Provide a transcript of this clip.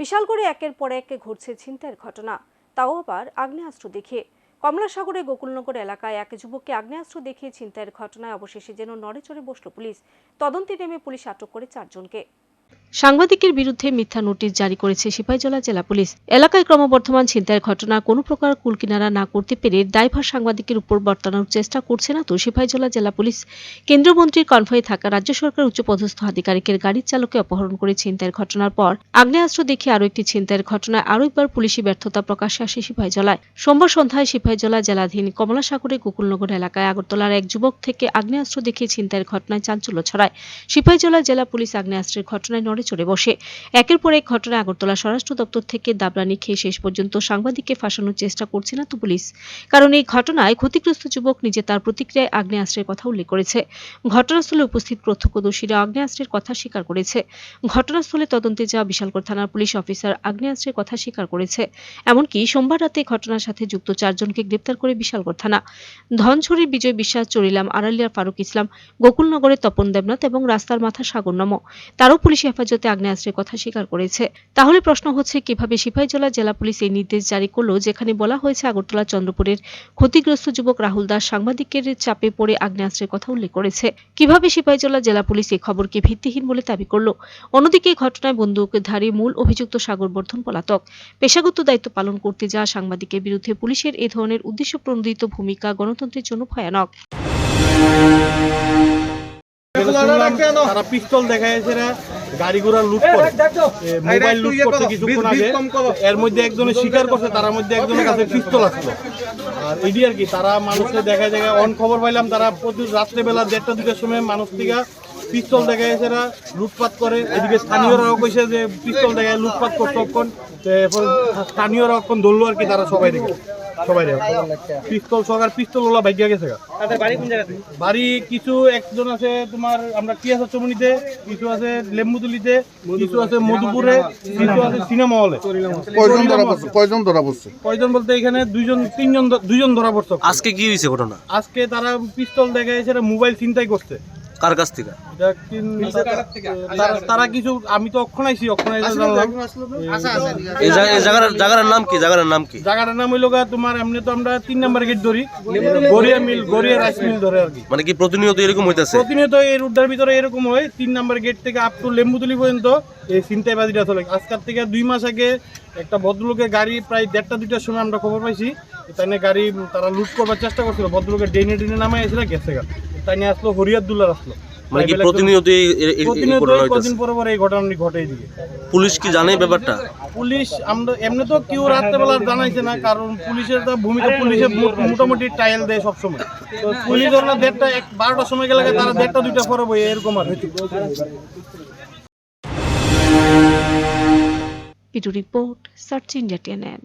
বিশাল করে একের পর এক ঘটছে ছিনতাইয়ের ঘটনা। তাও আবার আগ্নেয়াস্ত্র দেখে কমলাসাগরে গোকুলনগর এলাকায় এক যুবককে আগ্নেয়াস্ত্র দেখিয়ে ছিনতাইয়ের ঘটনায় অবশেষে যেন নড়ে চড়ে বসল পুলিশ। তদন্তে নেমে পুলিশ আটক করে চারজনকে। সাংবাদিকের বিরুদ্ধে মিথ্যা নোটিশ জারি করেছে সিপাহীজলা জেলা পুলিশ। এলাকায় ক্রমবর্ধমান ছিনতাইয়ের ঘটনা কোনো প্রকার কুলকিনারা না করতে পেরে দায়ভার সাংবাদিকের উপর বর্তানোর চেষ্টা করছে না তো সিপাহীজলা জেলা পুলিশ। কেন্দ্রীয় মন্ত্রীর থাকা রাজ্য সরকার উচ্চপদস্থ আধিকারিকের গাড়ির চালকে অপহরণ করে ছিনতাইয়ের ঘটনার পর আগ্নেয়াস্ত্র দেখে আরও একটি ছিনতাইয়ের ঘটনায় আরও একবার পুলিশি ব্যর্থতা প্রকাশ্যে আসে সিপাহীজলায়। সোমবার সন্ধ্যায় সিপাহীজলা জেলাধীন কমলাসাগরে গোকুলনগর এলাকায় আগরতলার এক যুবক থেকে আগ্নেয়াস্ত্র দেখিয়ে ছিনতাইয়ের ঘটনায় চাঞ্চল্য ছড়ায়। সিপাহীজলা জেলা পুলিশ আগ্নেয়াস্ত্রের ঘটনায় নড়ে চড়ে বসে। একের পর এক ঘটনায় আগরতলা স্বরাষ্ট্র দপ্তর থেকে দাবরানি খেয়ে শেষ পর্যন্ত সাংবাদিককে ফাঁসানোর চেষ্টা করছে না তো পুলিশ। কারণ এই ঘটনায় ক্ষতিগ্রস্ত যুবক নিজে তার প্রতিক্রিয়ায় আগ্নেয়াস্ত্রের কথা উল্লেখ করেছে। ঘটনাস্থলে উপস্থিত প্রত্যক্ষদর্শীরা আগ্নেয়াস্ত্রের কথা স্বীকার করেছে। ঘটনাস্থলে তদন্তে যাওয়া বিশালগড় থানার পুলিশ অফিসার আগ্নেয়াস্ত্রের কথা স্বীকার করেছে। এমনকি সোমবার রাতে ঘটনার সাথে যুক্ত চারজনকে গ্রেপ্তার করে বিশালগড় থানা। ধনঝড়ির বিজয় বিশ্বাস, চরিলাম, আড়ালিয়ার ফারুক ইসলাম, গোকুলনগরের তপন দেবনাথ এবং রাস্তার মাথা সাগর নম তারও পুলিশ হেফাজতে আগ্নেয়াস্ত্রের কথা স্বীকার করেছে। তাহলে প্রশ্ন হচ্ছে, কীভাবে সিপাহীজলা জেলা পুলিশ এই নির্দেশ জারি করল, যেখানে বলা হয়েছে, আগরতলা চন্দ্রপুরের ক্ষতিগ্রস্ত যুবক রাহুল দাস সাংবাদিকের চাপে পড়ে আগ্নেয়াস্ত্রের কথা উল্লেখ করেছে। কীভাবে সিপাহীজলা জেলা পুলিশ এই খবরকে ভিত্তিহীন বলে দাবি করল? অন্যদিকে এই ঘটনায় বন্দুকধারী মূল অভিযুক্ত সাগর বর্ধন পলাতক। পেশাগত দায়িত্ব পালন করতে যাওয়া সাংবাদিকের বিরুদ্ধে পুলিশের এ ধরনের উদ্দেশ্য প্রণোদিত ভূমিকা গণতন্ত্রের জন্য ভয়ানক। তারা পিস্তল দেখাইছে গাড়ি ঘোড়া লুট করে। মোবাইল লুট করছে কিছুক্ষণ আগে এর মধ্যে একজনে স্বীকার করছে তার মধ্যে একজনের কাছে পিস্তল আসলো। আর এটি আর কি তারা মানুষকে দেখা জায়গায় অন খবর পাইলাম তারা প্রতি রাত্রেবেলা দেড়টা দুটার সময় মানুষ থেকে পিস্তল দেখাইছে এরা লুটপাট করে। এদিকে স্থানীয়রাও কইছে যে পিস্তল দেখায় লুটপাট করছে তখন স্থানীয়রা এখন ধরলো আর কি তারা সবাই দেখে। সবাই পিস্তল সরকার পিস্তল ওলা ভাগ্যা গেছে তাদের বাড়ি কোন জায়গাতে? বাড়ি কিছু একজন আছে তোমার আমরা কি আছে চমনিতে কিছু আছে লেম্বুতুলিতে কিছু আছে মধুপুরে কিছু আছে সিনেমা হলে। কয়জন ধরা পড়ছে? কয়জন ধরা পড়ছে? কয়জন বলতে এখানে দুইজন তিনজন দুইজন ধরা পড়ছে। আজকে কি হয়েছে ঘটনা? আজকে তারা পিস্তল দেখাইছে এরা মোবাইল চিন্তাই করছে। কার কাছ থেকে? তারা- তারা কিছু আমি তো অক্ষণ আইছি অক্ষণ এই জায়গার নাম কি? জায়গার নাম কি? জায়গাটার নাম হইল তোমার এমনি তো আমরা তিন নাম্বার গেট ধরি। Garia mill. Garia rice mill ধরে আর কি। মানে কি প্রতিনিয়ত এরকম হইতাছে? প্রতিনিয়ত এই রুটটার ভিতরে এরকম হয়। তিন নাম্বার গেট থেকে আপ টু লেম্বুতলি পর্যন্ত এই ছিনতাইবাজিটা চলে। আজকের থেকে দুই মাস আগে একটা ভদ্রলোকের গাড়ি প্রায় দেড়টা দুইটার সময় আমরা খবর পাইছি। তাই গাড়ি তারা লুট করবার চেষ্টা করছিল। ভদ্রলোকের ডেনে ডেনে নামাই এসে গেছে গা। তাই নিয়ে আসলো হরিয়াদুল্লাহ আসলো। মানে কি প্রতিনিয়ত এই- এই- এই- এই প্রতিনিয়ত ঘটনা কদিন হইতাছে পর পর এই ঘটনাটি ঘটে এদিকে পুলিশ কি জানে ব্যাপারটা? পুলিশ আমরা এমনি তো কেউ রাত্রেবেলা জানাইছে না কারণ পুলিশের তো ভূমিকা পুলিশের মোটামুটি টাইল দেয় সবসময়। তো পুলিশ দেড়টা এক বারোটার সময় গেলে তারা দেড়টা দুইটা পরে বই এরকম আর। পিটু রিপোর্ট সার্চ ইন্ডিয়া টিএনএন